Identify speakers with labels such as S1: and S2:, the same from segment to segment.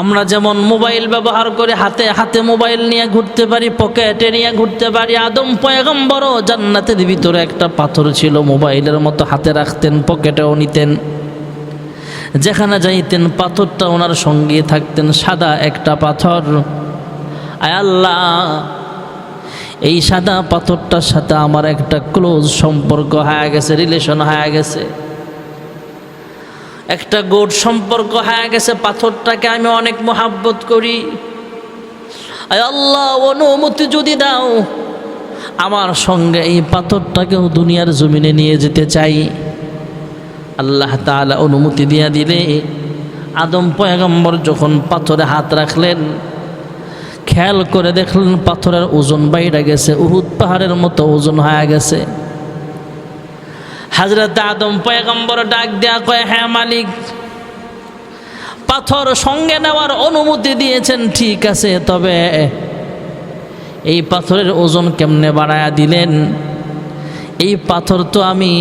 S1: আমরা যেমন মোবাইল ব্যবহার করে হাতে হাতে মোবাইল নিয়ে ঘুরতে পারি, পকেটে নিয়ে ঘুরতে পারি, আদম পয়গম্বরও জান্নাতের ভিতরে একটা পাথর ছিল, মোবাইলের মতো হাতে রাখতেন, পকেটেও নিতেন। যেখানে যাইতেন পাথরটা ওনার সঙ্গে থাকতেন, সাদা একটা পাথর। আয় আল্লাহ, এই সাদা পাথরটার সাথে আমার একটা ক্লোজ সম্পর্ক হয়ে গেছে রিলেশন হয়ে গেছে। একটা গোট সম্পর্ক হয়ে গেছে, পাথরটাকে আমি অনেক মোহাব্বত করি। আল্লাহ, অনুমতি যদি দাও, আমার সঙ্গে এই পাথরটাকেও দুনিয়ার জমিনে নিয়ে যেতে চাই। আল্লাহ তাআলা অনুমতি দিয়া দিলে, আদম পয়গম্বর যখন পাথরে হাত রাখলেন, খেয়াল করে দেখলেন পাথরের ওজন বাইরে গেছে, উহুদ পাহাড়ের মতো ওজন হয়ে গেছে। হাজরত আদম পয়গম্বর ডাক দেয়া কয় হ্যাঁ মালিক, পাথর সঙ্গে নেওয়ার অনুমতি দিয়েছেন, ঠিক আছে, তবে এই পাথরের ওজন কেমনে বাড়ায়া দিলেন? এই পাথর তো আমি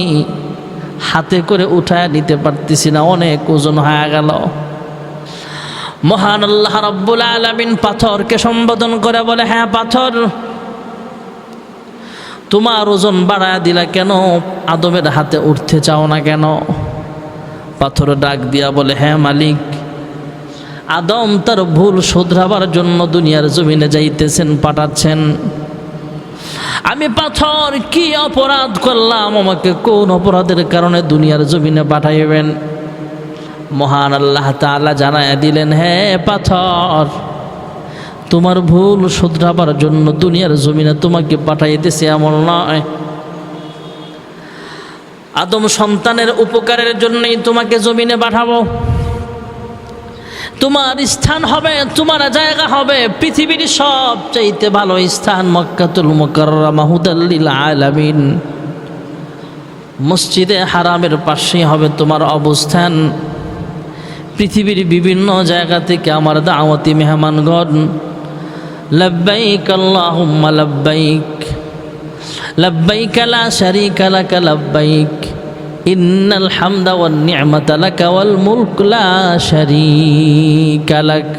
S1: হাতে করে উঠায় নিতে পারতেছি না, অনেক ওজন হয়ে গেল। মহান আল্লাহ রব্বুল আলমিন পাথরকে সম্বোধন করে বলে হ্যাঁ পাথর তোমার ওজন বাড়ায় দিলা কেন? আদমের হাতে উঠতে চাও না কেন? পাথর ডাক দিয়া বলে হ্যাঁ মালিক। আদম তার ভুল শুধরাবার জন্য দুনিয়ার জমিনে যাইতেছেন, পাঠাচ্ছেন। আমি পাথর কি অপরাধ করলাম? আমাকে কোন অপরাধের কারণে দুনিয়ার জমিনে পাঠাইবেন? মহান আল্লাহ তাআলা জানায় দিলেন হ্যাঁ পাথর। তোমার ভুল শুধরাবার জন্য দুনিয়ার জমিনে তোমাকে পাঠাইতেছে এমন নয়। আদম সন্তানের উপকারের জন্যই তোমাকে জমিনে পাঠাবো। তোমার স্থান হবে, তোমার জায়গা হবে, পৃথিবীর সবচাইতে ভালো স্থান মক্কাতুল মুকাররমা হুদাল্লিল আলামিন। মসজিদে হারামের পাশেই হবে তোমার অবস্থান। পৃথিবীর বিভিন্ন জায়গা থেকে আমার দাওয়াতি মেহমানগণ লব্বাইক আল্লাহুম্মা লব্বাইক লব্বাইক লা শারীকা লাক লব্বাইক ইন্নাল হামদা ওয়ান নি'মাতা লাকা ওয়াল মুলক লা শারীকা লাক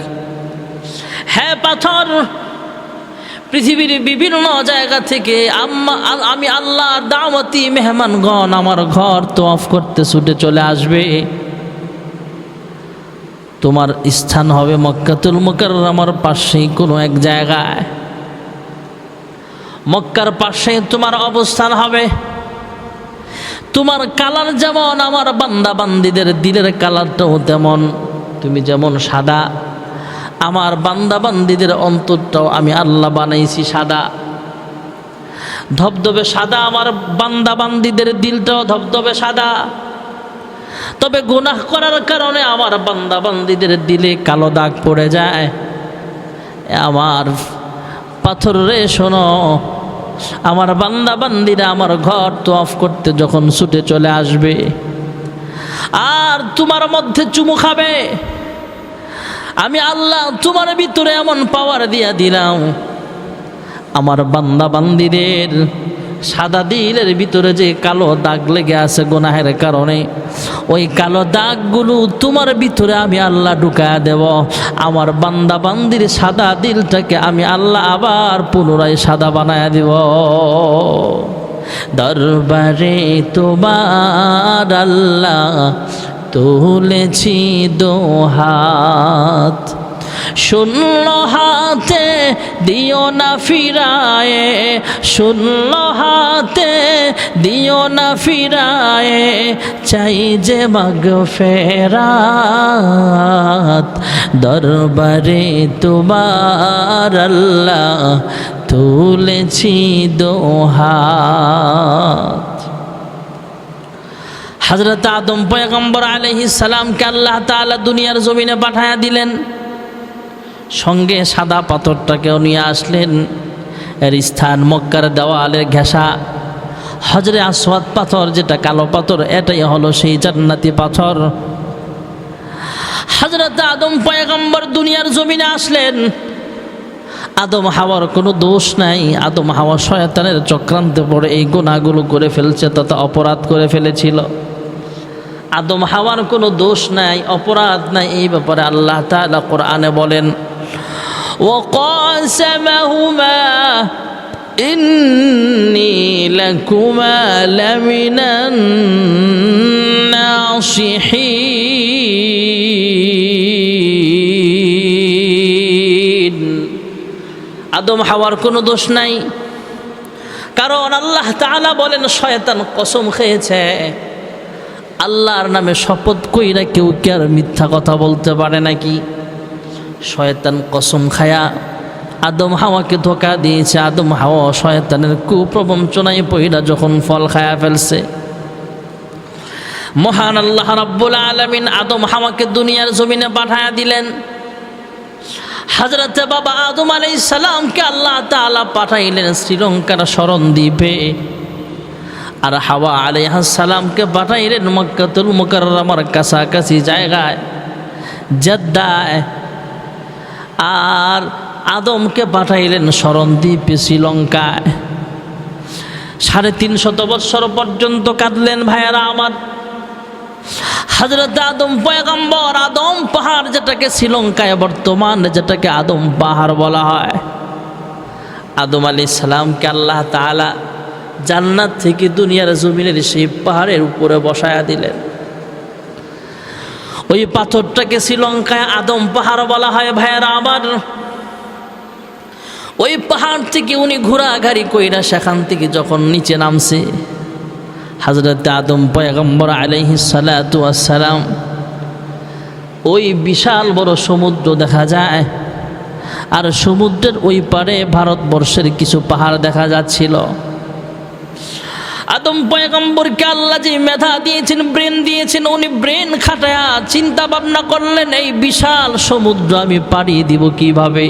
S1: হ্যাঁ পাথর, পৃথিবীর বিভিন্ন জায়গা থেকে আমি আল্লাহ দাওয়াতি মেহমানগণ আমার ঘর তোয়াফ করতে ছুটে চলে আসবে। তোমার স্থান হবে মক্কাতুল আমার পাশেই কোনো এক জায়গায়। মক্কার পাশেই তোমার অবস্থান হবে। তোমার কালার যেমন, আমার বান্দা বান্দিদের দিলের কালারটাও তেমন। তুমি যেমন সাদা, আমার বান্দা বান্দিদের অন্তরটাও আমি আল্লাহ বানাইছি সাদা। ধবধবে সাদা, আমার বান্দা বান্দিদের দিলটাও ধবধবে সাদা। তবে গুনাহ করার কারণে আমার বান্দা বান্দিদের দিলে কালো দাগ পড়ে যায়। আমার পাথর রে, শোনো। আমার বান্দা বান্দিরা আমার ঘর তো অফ করতে যখন ছুটে চলে আসবে, আর তোমার মধ্যে চুমু খাবে। আমি আল্লাহ তোমার ভিতরে এমন পাওয়ার দিয়া দিলাম। আমার বান্দা বান্দিদের সাদা দিলের ভিতরে যে কালো দাগ লেগে আছে গোনাহের কারণে, ওই কালো দাগগুলো তোমার ভিতরে আমি আল্লাহ ঢুকায় দেব। আমার বান্দা বান্দির সাদা দিলটাকে আমি আল্লাহ আবার পুনরায় সাদা বানায় দেব। দরবারে তোমার আল্লাহ তুলেছি দোহাত শূন্য হাতে দিও না ফিরায়ে, শূন্য হাতে দিও না ফিরায়ে, চাই যে মাগ ফেরাত দরবারে তোমার আল্লাহ তুলেছি দোহাত। হজরত আদম পয়গম্বর আলহি সালামকে আল্লাহ তাআলা দুনিয়ার জমিনে পাঠায়া দিলেন। সঙ্গে সাদা পাথরটাকেও নিয়ে আসলেন। এর স্থান মক্কার দেওয়ালের ঘেঁষা। হজরে আসওয়াদ পাথর, যেটা কালো পাথর, এটাই হলো সেই জান্নাতি পাথর। হজরত আদম পয়গম্বর দুনিয়ার জমিনে আসলেন। আদম হাওয়ার কোনো দোষ নাই। আদম হাওয়া শয়তানের চক্রান্তে পড়ে, এই গুণাগুলো করে ফেলছে, তথা অপরাধ করে ফেলেছিল। আদম হাওয়ার কোনো দোষ নাই, অপরাধ নাই, এই ব্যাপারে আল্লাহ তাআলা কোরআনে বলেন। وقاسمهما إني لكما لمن الناصحين আদম হাওয়ার কোনো দোষ নাই কারণ আল্লাহ তাআলা বলেন শয়তান কসম খেয়েছে আল্লাহর নামে শপথ কইরা কেউ কি আর মিথ্যা কথা বলতে পারে নাকি শয়তান কসম খায়া আদম হাওয়াকে ধোকা দিয়েছে। আদম হাওয়া শয়তানের কুপ্রবঞ্চনায় পইরা যখন ফল খায়া ফেলছে। মহান আল্লাহ রাব্বুল আলামিন আদম হাওয়াকে দুনিয়ার জমিনে পাঠায়া দিলেন। হাজরতে বাবা আদম আলাই সালামকে আল্লাহ তাআলা পাঠাইলেন শ্রীলঙ্কার শরণ দ্বীপে আর হাওয়া আলাইহাসালামকে পাঠাইলেন মক্কাতুল মুকাররমার কাছাকাছি জায়গায়, জেদ্দায়। আর আদমকে পাঠাইলেন স্মরণদ্বীপে শ্রীলঙ্কায়। সাড়ে তিন শত বৎসর পর্যন্ত কাঁদলেন ভাইয়ারা আমার। হাজরত আদম পয়গম্বর, আদম পাহাড় যেটাকে শ্রীলঙ্কায় বর্তমান যেটাকে আদম পাহাড় বলা হয়। আদম আলী সালামকে আল্লাহ তাআলা জান্নাত থেকে দুনিয়ার জমিনের সেই পাহাড়ের উপরে বসায়া দিলেন। ওই পাথরটাকে শ্রীলঙ্কায় আদম পাহাড় বলা হয়, ভাইয়ারা আবার ওই পাহাড় থেকে উনি ঘোরাঘাড়ি কইরা সেখান থেকে যখন নিচে নামছে হাজরত আদম পয়গম্বর আলহি সালাম ওই বিশাল বড় সমুদ্র দেখা যায়। আর সমুদ্রের ওই পারে ভারতবর্ষের কিছু পাহাড় দেখা যাচ্ছিল। আদম পয়গম্বরকে আল্লাহ যে মেধা দিয়েছেন, ব্রেন দিয়েছেন, উনি ব্রেন খাটায়া চিন্তা ভাবনা করলেন, এই বিশাল সমুদ্র আমি পাড়িয়ে দিব কীভাবে?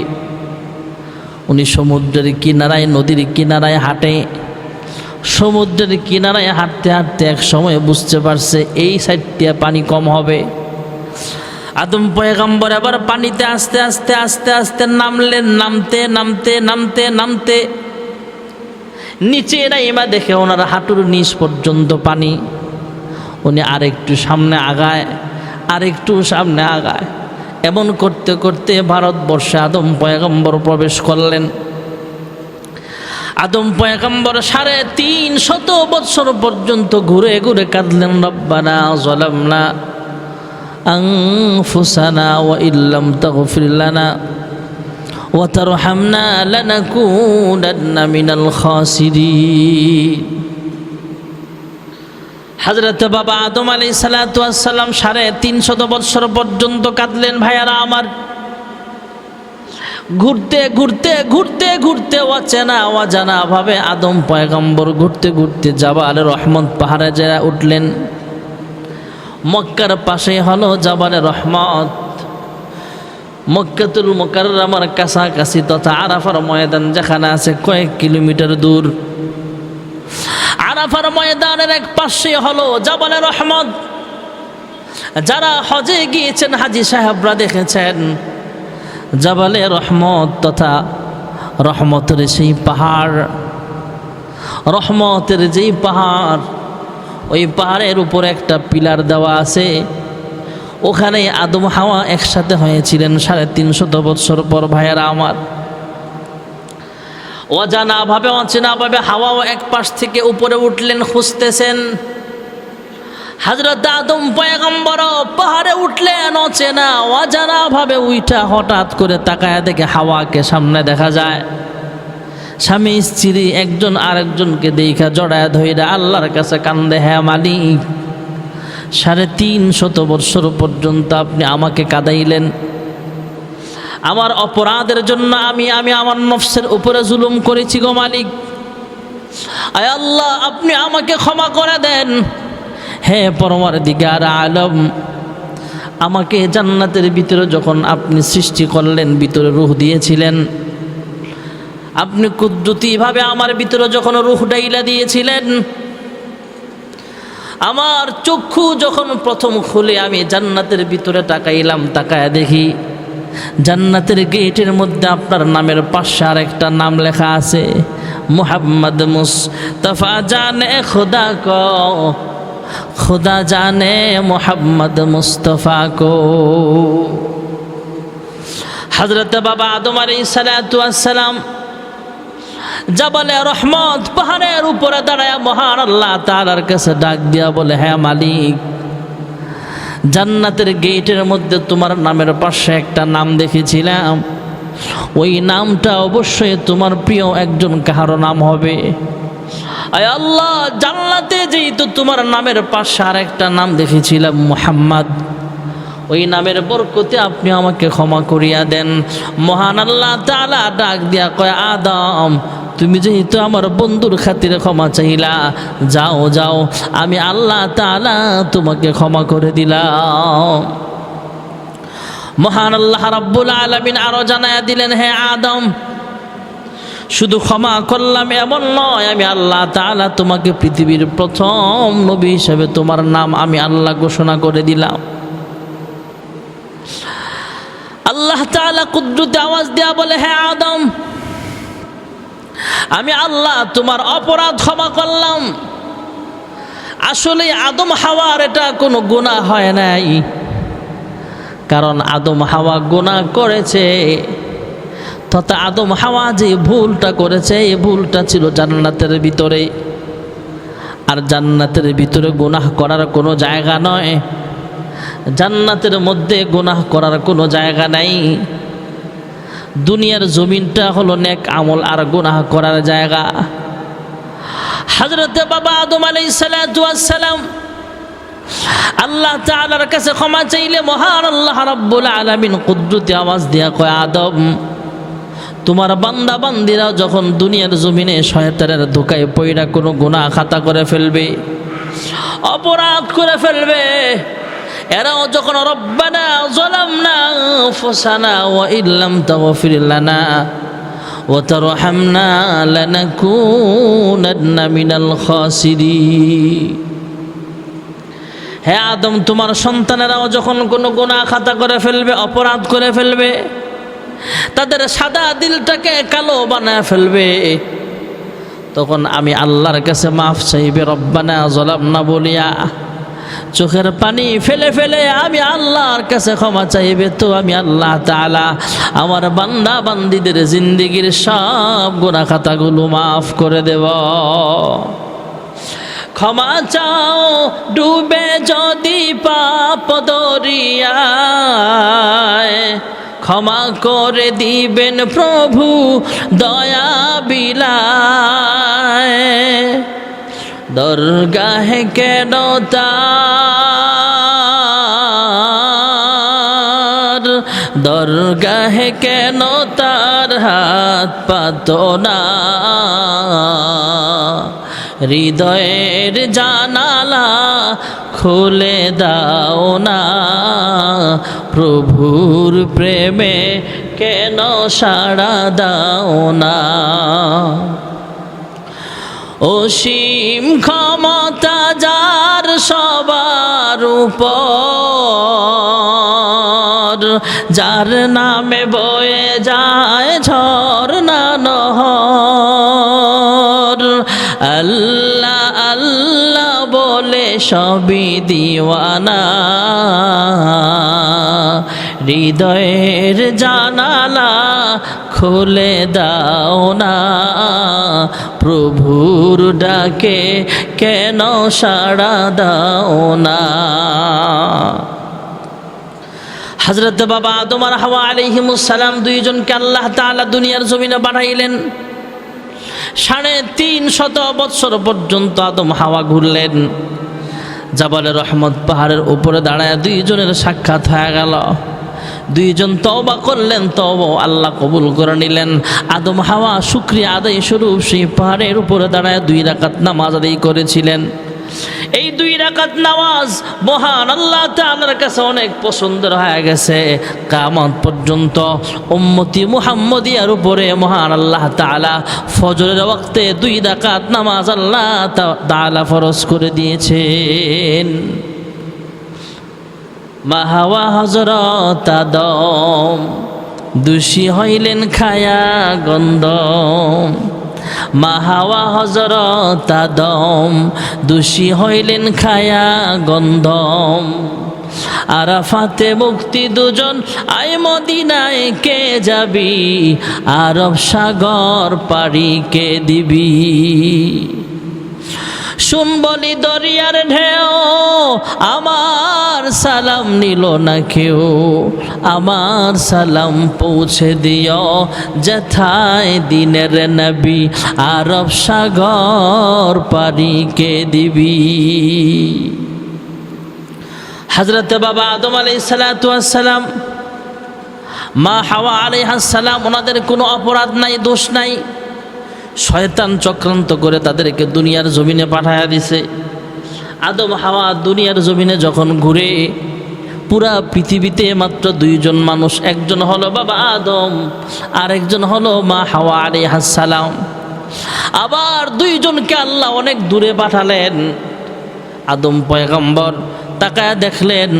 S1: উনি সমুদ্রের কিনারায়, নদীর কিনারায় হাঁটে। সমুদ্রের কিনারায় হাঁটতে হাঁটতে এক সময় বুঝতে পারছে, এই সাইডটা পানি কম হবে। আদম পয়গম্বর আবার পানিতে আস্তে আস্তে আস্তে আস্তে নামলেন, নামতে নামতে নামতে নামতে। নিচে এরা দেখে ওনার হাঁটুর নিচ পর্যন্ত পানি। উনি আরেকটু সামনে আগায়, আরেকটু সামনে আগায়। এমন করতে করতে ভারতবর্ষে আদম পয়গম্বর প্রবেশ করলেন। আদম পয়গম্বর সাড়ে তিন শত বৎসর পর্যন্ত ঘুরে ঘুরে কাঁদলেন, রব্বানা জলামনা আংফুসানা ও ইল্লাম তগফির وترحمنا لنكونن من الخاسرين হাজরত বাবা আদম আলী সালাতাম সাড়ে তিনশত বৎসর পর্যন্ত কাঁদলেন ভাইয়ারা আমার ঘুরতে ঘুরতে ঘুরতে ঘুরতে অচেনা অজানা ভাবে আদম পয়গম্বর ঘুরতে ঘুরতে জাবাল রহমত পাহাড়ে যায় উঠলেন মক্কার পাশে হলো জাবালে রহমত মক্কাতুল মোকাররমার কাছাকাছি তথা আরাফার ময়দান যেখানে আছে কয়েক কিলোমিটার দূর। আরাফার ময়দানের এক পাশে হলো জাবালে রহমত। যারা হজে গিয়েছেন হাজি সাহেবরা দেখেছেন জাবালে রহমত তথা রহমতের সেই পাহাড়। রহমতের যেই পাহাড়, ওই পাহাড়ের উপর একটা পিলার দেওয়া আছে। ওখানে আদম হাওয়া একসাথে হয়েছিলেন সাড়ে তিনশত বৎসর পর ভাইয়ারা আমার। অজানা ভাবে অচেনা ভাবে হাওয়াও এক পাশ থেকে উপরে উঠলেন, খুঁজতেছেন। হাজরত আদম পয়গম্বর পাহাড়ে উঠলেন, অচেনা অজানা ভাবে উইটা হঠাৎ করে তাকায় দেখে হাওয়াকে সামনে দেখা যায়। স্বামী, স্ত্রী, একজন আরেকজনকে দেখা জড়ায় ধইরা আল্লাহর কাছে কান্দে হ্যাঁ মালিক। সাড়ে তিন শত বৎসর পর্যন্ত আপনি আমাকে কাদাইলেন। আমার অপরাধের জন্য আমি আমি আমার নফসের উপরে জুলুম করেছি গো মালিক। আয় আল্লাহ, আপনি আমাকে ক্ষমা করে দেন। হে পরমার দিগার আলম, আমাকে জান্নাতের ভিতরে যখন আপনি সৃষ্টি করলেন, ভিতরে রুহ দিয়েছিলেন। আপনি কুদ্রুতিভাবে আমার ভিতরে যখন রুহ ডাইলা দিয়েছিলেন আমার চক্ষু যখন প্রথম খুলে আমি জান্নাতের ভিতরে তাকাইলাম, তাকায় দেখি জান্নাতের গেটের মধ্যে আপনার নামের পাশে আর একটা নাম লেখা আছে, মোহাম্মদ মুস্তফা জানে খোদা ক, খোদা জানে মোহাম্মদ মুস্তফা কো। হজরত বাবা আদম আলী সালাম জাবালে রহমত, পাহাড়ের উপরে দাঁড়ায় মহান আল্লাহ তালার কাছে ডাক দিয়া বলে হ্যাঁ মালিক, জান্নাতের গেটের মধ্যে তোমার নামের পাশে একটা নাম দেখেছিলাম। ওই নামটা অবশ্যই তোমার প্রিয় একজন কাহারো নাম হবে। আয় আল্লাহ, জান্নাতে যেহেতু তোমার নামের পাশে আর একটা নাম দেখেছিলাম, মোহাম্মদ। ওই নামের বরকতে আপনি আমাকে ক্ষমা করিয়া দেন। মহান আল্লাহ তালা ডাক দিয়া কয়, আদম তুমি যেহেতু আমার বন্ধুর খাতিরে ক্ষমা চাইলা যাও যাও, আমি আল্লাহ তালা তোমাকে ক্ষমা করে দিলাম। মহান আল্লাহ রাব্বুল আলমিন আরও জানায়া দিলেন, হে আদম, শুধু ক্ষমা করলাম এমন নয়, আমি আল্লাহ তাআলা তোমাকে পৃথিবীর প্রথম নবী হিসেবে তোমার নাম আমি আল্লাহ ঘোষণা করে দিলাম। আল্লাহ তাআলা কুদ্রুতে আওয়াজ দেয়া বলে, হে আদম আমি আল্লাহ তোমার অপরাধ ক্ষমা করলাম। আসলে আদম হাওয়ার এটা কোনো গুনাহ হয় নাই। কারণ আদম হাওয়া গুনাহ করেছে। তথা আদম হাওয়া যে ভুলটা করেছে, এই ভুলটা ছিল জান্নাতের ভিতরে। আর জান্নাতের ভিতরে গুনাহ করার কোনো জায়গা নয়। জান্নাতের মধ্যে গুনাহ করার কোনো জায়গা নাই। দুনিয়ার জমিনটা হলো নেক আমল আর গুনাহ করার জায়গা। হজরতে বাবা আদম আলাই সালাম আল্লাহ তাআলার কাছে ক্ষমা চাইলে মহান আল্লাহ রাব্বুল আলামিন কুদরতি আওয়াজ দিয়া কয়, আদম, তোমার বান্দা বান্দিরা যখন দুনিয়ার জমিনে শয়তানের ধোকায় পইরা কোনো গুনাহ খাতা করে ফেলবে, অপরাধ করে ফেলবে এরাও যখন রব্বানা জলামনা ফুসানা ওয়া ইল্লাম তাগফির লানা তারহামনা লানাকুনান্না মিনাল খাসিরিন। হে আদম, তোমার সন্তানেরাও যখন কোনো গুনাহ খাতা করে ফেলবে, অপরাধ করে ফেলবে, তাদের সাদা দিলটাকে কালো বানায় ফেলবে, তখন আমি আল্লাহর কাছে মাফ চাইবে, রব্বানা জলাম না বলিয়া। চোখের পানি ফেলে ফেলে আমি আল্লাহর কাছে ক্ষমা চাইবে তো আমি আল্লাহ তাআলা আমার বান্দা বান্দিদের জিন্দিগির সব গুণা খাতাগুলো মাফ করে দেব। ক্ষমা চাও, ডুবে যদি পাপ দরিয়ায়। ক্ষমা করে দিবেন প্রভু দয়া বিলায় দরগাহে কেন তার? দরগাহে কেন তার হাত পাত না? হৃদয়ের জানালা খুলে দাও না? প্রভুর প্রেমে কেন সাড়া দাও না? অসীম ক্ষমতা যার সবার উপর, যার নামে বয়ে যায় ঝর্ণা নহর। আল্লাহ আল্লাহ বলে সবই দিওয়ানা। হৃদয়ের জানালা খুলে দাও না। প্রভুর ডাকে কেন সাড়া দাও না? হজরত বাবা আর হাওয়া আলিহিমুসালাম দুইজনকে আল্লাহ তাআলা দুনিয়ার জমিনে বানাইলেন সাড়ে তিন শত বৎসর পর্যন্ত আদম হাওয়া ঘুরলেন। জাবালে রহমত পাহাড়ের উপরে দাঁড়ায় দুইজনের সাক্ষাৎ হয়ে গেল। দুইজন তওবা করলেন তব আল্লাহ কবুল করে নিলেন। আদম হাওয়া শুক্রিয়া আদায় স্বরূপ সেই পাহাড়ের উপরে দাঁড়ায় দুই রাকাত নামাজ আদায় করেছিলেন। এই দুই রাকাত নামাজ মহান আল্লাহ তাআলার কাছে অনেক পছন্দের হয়ে গেছে। কামত পর্যন্ত উম্মতি মুহাম্মদিয়ার উপরে মহান আল্লাহ তাআলা ফজরের ওয়াক্তে দুই রাকাত নামাজ আল্লাহ তাআলা ফরজ করে দিয়েছেন। মাহাওয়া হজরত আদম দোষী হইলেন খায়া গন্ধ মা হাওয়া হজরত আদম দোষী হইলেন খায়া গন্ধম। আরাফাতে মুক্তি দুজন, আয় মদিনায় কে যাবি? আরব সাগর পাড়ি কে দিবি? শুন বলি দরিয়ার ঢেউ আমার সালাম নিল না কেউ। আমার সালাম পৌঁছে দিও যথায় দিনের নবী। আরব সাগর পারি কে দিবি? হজরত বাবা আদম আলাই সালাম, মা হাওয়া আলাইহাসালাম ওনাদের কোনো অপরাধ নাই, দোষ নাই। শয়তান চক্রান্ত করে তাদেরকে দুনিয়ার জমিনে পাঠায়া দিছে। আদম হাওয়া দুনিয়ার জমিনে যখন ঘুরে, পুরা পৃথিবীতে মাত্র দুইজন মানুষ, একজন হলো বাবা আদম আর একজন হলো মা হাওয়া আলী হাসালাম আবার দুইজনকে আল্লাহ অনেক দূরে পাঠালেন। আদম পয়গম্বর তাকায় দেখলেন,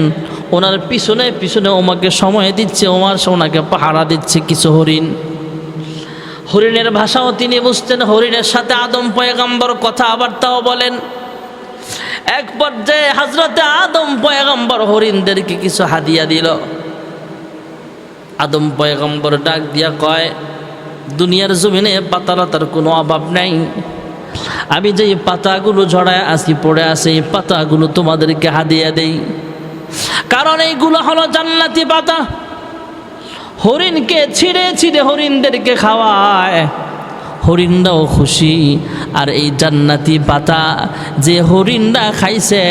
S1: ওনার পিছনে পিছনে ওমাকে সময় দিচ্ছে, ওমার ওনাকে পাহারা দিচ্ছে কিছু হরিণ। হরিণের ভাষাও তিনি বুঝতেন, হরিণের সাথে আদম পয়গম্বর কথাবার্তাও বলেন। এক পর্যায়ে হাজরতে আদম পয়গম্বর হরিণদেরকে কিছু হাদিয়া দিল। আদম পয়গম্বর ডাক দিয়া কয়, দুনিয়ার জমিনে পাতালতার কোনো অভাব নাই। আমি যে পাতাগুলো ঝড়ায় আসি পড়ে আসে এই পাতাগুলো তোমাদেরকে হাদিয়া দেই। কারণ এইগুলো হলো জান্নাতি পাতা। হরিণকে ছিঁড়ে ছিঁড়ে হরিণদেরকে খাওয়ায়। হরিণরাও খুশি আর এই জান্নাতি পাতা যে হরিণরা খাইছে,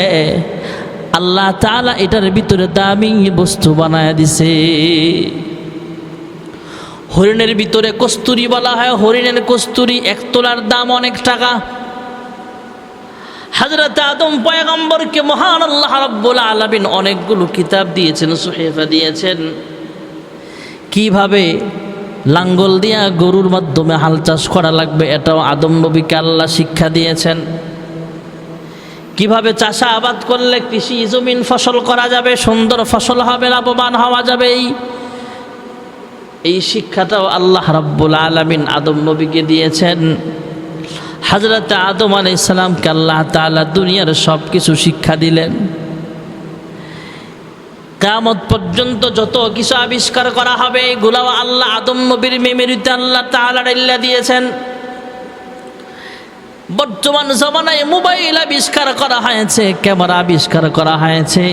S1: আল্লাহ তালা এটার ভিতরে দামি বস্তু বানায় দিছে। হরিণের ভিতরে কস্তুরি বলা হয়। হরিণের কস্তুরি এক তোলার দাম অনেক টাকা। হাজরত আদম পয়গম্বরকে মহান আল্লাহ রাব্বুল আলামিন অনেকগুলো কিতাব দিয়েছেন, সুহেফা দিয়েছেন। কীভাবে লাঙ্গল দিয়া গরুর মাধ্যমে হাল চাষ করা লাগবে, এটাও আদম নবীকে আল্লাহ শিক্ষা দিয়েছেন। কীভাবে চাষা আবাদ করলে কৃষি জমিন ফসল করা যাবে, সুন্দর ফসল হবে, লাভবান হওয়া যাবে, এই এই শিক্ষাটাও আল্লাহ রাব্বুল আলামিন আদম নবীকে দিয়েছেন। হাজরত আদম আলাই ইসলামকে আল্লাহ তাআলা দুনিয়ার সব কিছু শিক্ষা দিলেন। কামত পর্যন্ত যত কিছু আবিষ্কার করা হবে এগুলাও আল্লাহ আদম নবীর মেমেরিতে আল্লাহ ডাইল্লা দিয়েছেন। বর্তমান জমানায় মোবাইল আবিষ্কার করা হয়েছে, ক্যামেরা আবিষ্কার করা হয়েছে,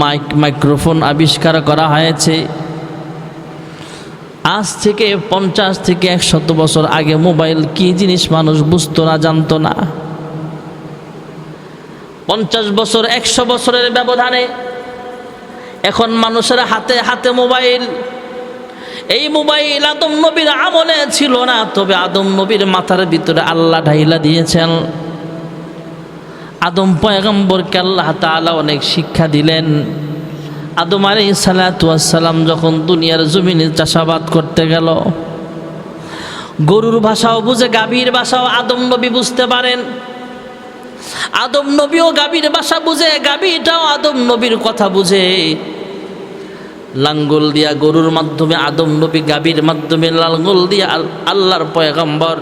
S1: মাইক, মাইক্রোফোন আবিষ্কার করা হয়েছে। আজ থেকে পঞ্চাশ থেকে একশত বছর আগে মোবাইল কি জিনিস মানুষ বুঝতো না, জানতো না। পঞ্চাশ বছর, একশো বছরের ব্যবধানে এখন মানুষের হাতে হাতে মোবাইল। এই মোবাইল আদম নবীর আমলে ছিল না, তবে আদম নবীর মাথার ভিতরে আল্লাহ ঢাইলা দিয়েছেন। আদম পয়গম্বরকে আল্লাহ তাআলা অনেক শিক্ষা দিলেন। আদম আলী সালাতাম যখন দুনিয়ার জমিনে চাষাবাদ করতে গেল, গরুর ভাষাও বুঝে, গাভীর ভাষাও আদম নবী বুঝতে পারেন। আদম নবীও গাভীর বাসা বুঝে, গাভীটাও আদম নবীর কথা বুঝে। লাঙ্গল দিয়া গরুর মাধ্যমে, আদম নবী গাভীর মাধ্যমে লাঙ্গল দিয়া আল্লাহর পয়গম্বর।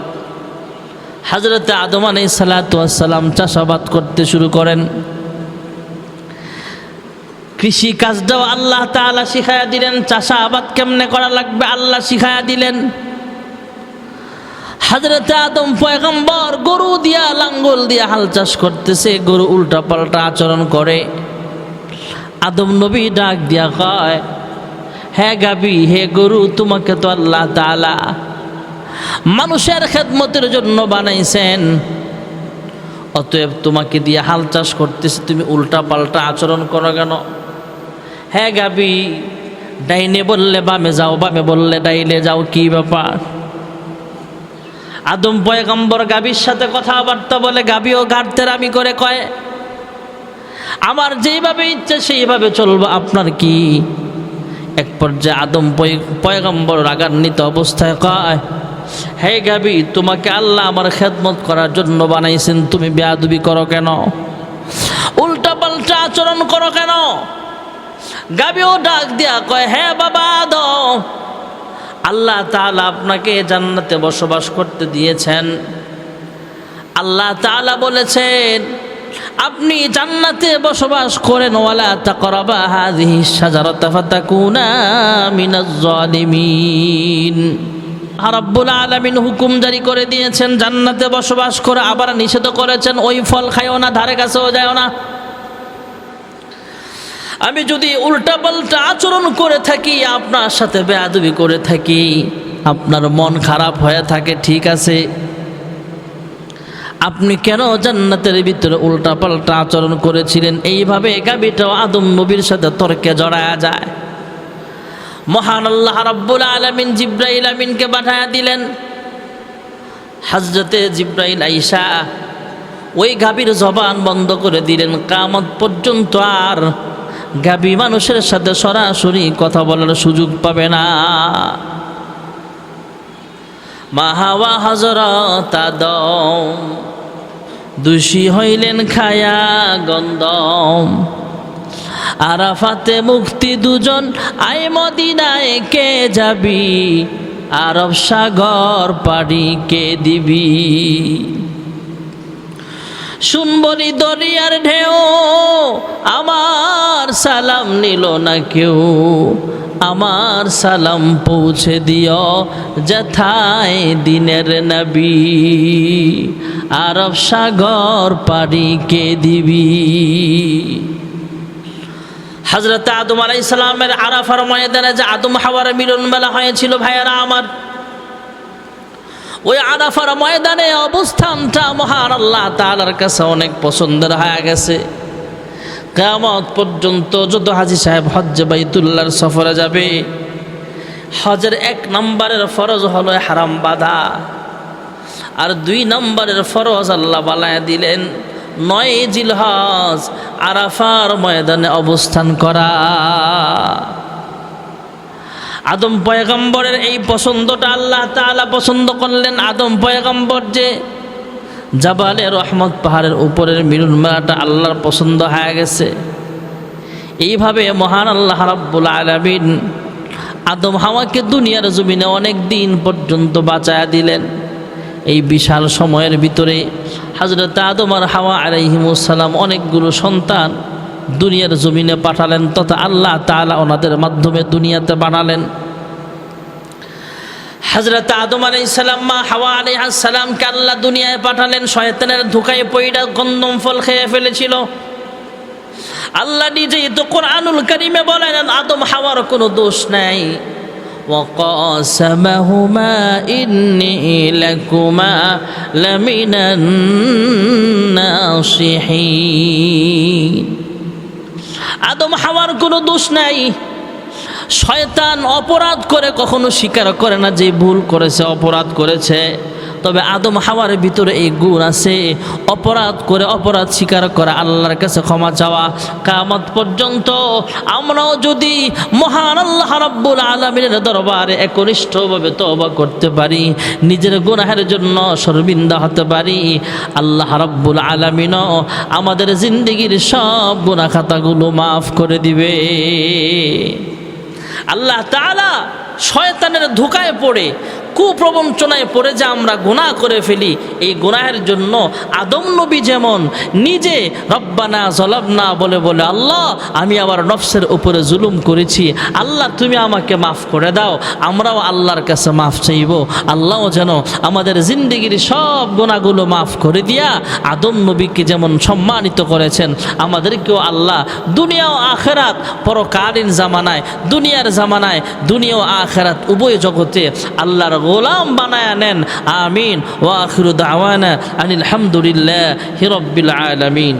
S1: হাজরতে আদম আলাই সালাতাম চাষাবাদ করতে শুরু করেন। কৃষি কাজটাও আল্লাহ তাআলা শিখায়া দিলেন চাষা আবাদ কেমনে করা লাগবে আল্লাহ শিখায়া দিলেন। হাজরতে আদম পয়গম্বর গরু দিয়া লাঙ্গল দিয়া হাল চাষ করতেছে, গরু উল্টা পাল্টা আচরণ করে। আদম নবী ডাক দিয়া কয়, হে গাবি, হে গরু, তোমাকে তো আল্লাহ তাআলা মানুষের খেদমতের জন্য বানাইছেন। অতএব তোমাকে দিয়ে হাল চাষ করতেছে, তুমি উল্টা পাল্টা আচরণ করো কেন? হ্যাঁ গাবি, ডাইনে বললে বামে যাও, বামে বললে ডাইলে যাও, কি ব্যাপার? আদম পয়গম্বর গাবির সাথে কথাবার্তা বলে গাবিও ঘাটতে আমি করে কয়, আমার যেইভাবে ইচ্ছে সেইভাবে চলবো, আপনার কি? এক পর্যায়ে আদম পয়- পয়গম্বর রাগান্বিত অবস্থায় কয়, হে গাবি তোমাকে আল্লাহ আমার খেদমত করার জন্য বানাইছেন, তুমি বেয়াদবি করো কেন? উল্টা পাল্টা আচরণ করো কেন? গাবিও ডাক দিয়া কয় হ্যাঁ বাবা আদম আল্লাহ তালা আপনাকে জান্নাতে বসবাস করতে দিয়েছেন। আল্লাহ তালা বলেছেন, আপনি জান্নাতে বসবাস করেন, ওয়ালা তাকরাবা হাযিহি শাজারাতা ফাতাকুনা মিনাজ জালিমিন রাব্বুল আলামিন হুকুম জারি করে দিয়েছেন, জান্নাতে বসবাস করে আবার নিষেধ করেছেন, ওই ফল খাইও না, ধারে কাছেও যায় না। আমি যদি উল্টাপাল্টা আচরণ করে থাকি, আপনার সাথে বেয়াদবি করে থাকি, আপনার মন খারাপ হয়ে থাকে, ঠিক আছে? আপনি কেন জান্নাতের ভিতরে উল্টাপাল্টা আচরণ করেছিলেন? এইভাবে গাবিটাও আদম নবীর সাথে তর্কে জড়ায়া যায়। মহান আল্লাহ রাব্বুল আলামিন জিব্রাইল আমিনকে পাঠায়া দিলেন। হাজরতে জিব্রাইল আইসা ওই গাভীর জবান বন্ধ করে দিলেন। কামত পর্যন্ত আর গাবি মানুষের সাথে সরাসরি কথা বলার সুযোগ পাবে না। মাহাওয়া হজরত আদম, দোষী হইলেন খায়া গন্দম। আরাফাতে মুক্তি দুজন, আয় মদিনায় কে যাবি? আরব সাগর পাড়ি কে দিবি? শুনবনি দরিয়ার ঢেউ, আমার সালাম নিল না কেউ। আমার সালাম পৌঁছে দিও যথায় দিনের নবী। আরব সাগর পাড়ি কে দিবি? হজরত আদম আলাই সালামের আরাফার ময়দানে যে আদম হাওয়ার মিলন মেলা হয়েছিল, ভাইয়ারা আমার ওই আরাফার ময়দানে অবস্থানটা মহান আল্লাহ তালার কাছে অনেক পছন্দের হয়ে গেছে। কেমত পর্যন্ত যত হাজি সাহেব হজ বাইতুল্লার সফরে যাবে, হজের এক নম্বরের ফরজ হলো হারাম বাধা। আর দুই নম্বরের ফরজ আল্লাহ বালায় দিলেন নয় জিলহজ আরাফার ময়দানে অবস্থান করা। আদম পয়গম্বরের এই পছন্দটা আল্লাহ তাআলা পছন্দ করলেন। আদম পয়গম্বর যে জাবালে রহমত পাহাড়ের উপরের মিলন মেলাটা আল্লাহর পছন্দ হয়ে গেছে। এইভাবে মহান আল্লাহ রাব্বুল আলামিন আদম হাওয়াকে দুনিয়ার জমিনে অনেক দিন পর্যন্ত বাঁচায়া দিলেন। এই বিশাল সময়ের ভিতরে হজরত আদম আর হাওয়া আলাইহিমুসালাম অনেকগুলো সন্তান দুনিয়ার জমিনে পাঠালেন, তথা আল্লাহ তাআলা ওনাদের মাধ্যমে দুনিয়াতে বানালেন। হজরত আদম আলাই সালাম মা হাওয়া আলাই সালামকে আল্লাহ দুনিয়ায় পাঠালেন শয়তানের ধোকায় পইডা গন্দম ফল খেয়ে ফেলেছিল আল্লাহ নিজেই তো কোরআনুল করিমে বলেন আদম হাওয়ার কোনো দোষ নাই وقاسمهما إني لكما لمن الناصحين আদম হাওয়ার কোনো দোষ নাই শয়তান অপরাধ করে কখনো স্বীকার করে না যে ভুল করেছে, অপরাধ করেছে। তবে আদম হাওয়ার ভিতরে এই গুণ আছে, অপরাধ করে অপরাধ স্বীকার করা আল্লাহর কাছে ক্ষমা চাওয়া। কামত পর্যন্ত আমরাও যদি মহান আল্লাহ রাব্বুল আলমিনের দরবারে একনিষ্ঠভাবে তবা করতে পারি, নিজের গুনাহের জন্য শর্মিন্দা হতে পারি, আল্লাহ রাব্বুল আলমিনও আমাদের জিন্দগির সব গুণা খাতাগুলো মাফ করে দিবে। আল্লাহ তালা শয়তানের ধোকায় পড়ে কুপ্রবঞ্চনায় পড়ে যে আমরা গুনাহ করে ফেলি, এই গুনাহের জন্য আদম নবী যেমন নিজে রব্বানা জলাবনা বলে বলে, আল্লাহ, আমি আবার নফসের উপরে জুলুম করেছি। আল্লাহ, তুমি আমাকে মাফ করে দাও। আমরাও আল্লাহর কাছে মাফ চাইব। আল্লাহও যেন আমাদের জিন্দগির সব গুণাগুলো মাফ করে দিয়া আদম নবীকে যেমন সম্মানিত করেছেন, আমাদেরকেও আল্লাহ দুনিয়া ও আখেরাত পরকালীন জামানায়, দুনিয়ার জামানায়, দুনিয়া ও আখেরাত উভয় জগতে আল্লাহর গোলাম বানায় নেন আমিন ওয়াখিরু দাওয়ানা আনিল হামদুলিল্লাহ হিরব্বিল আলামিন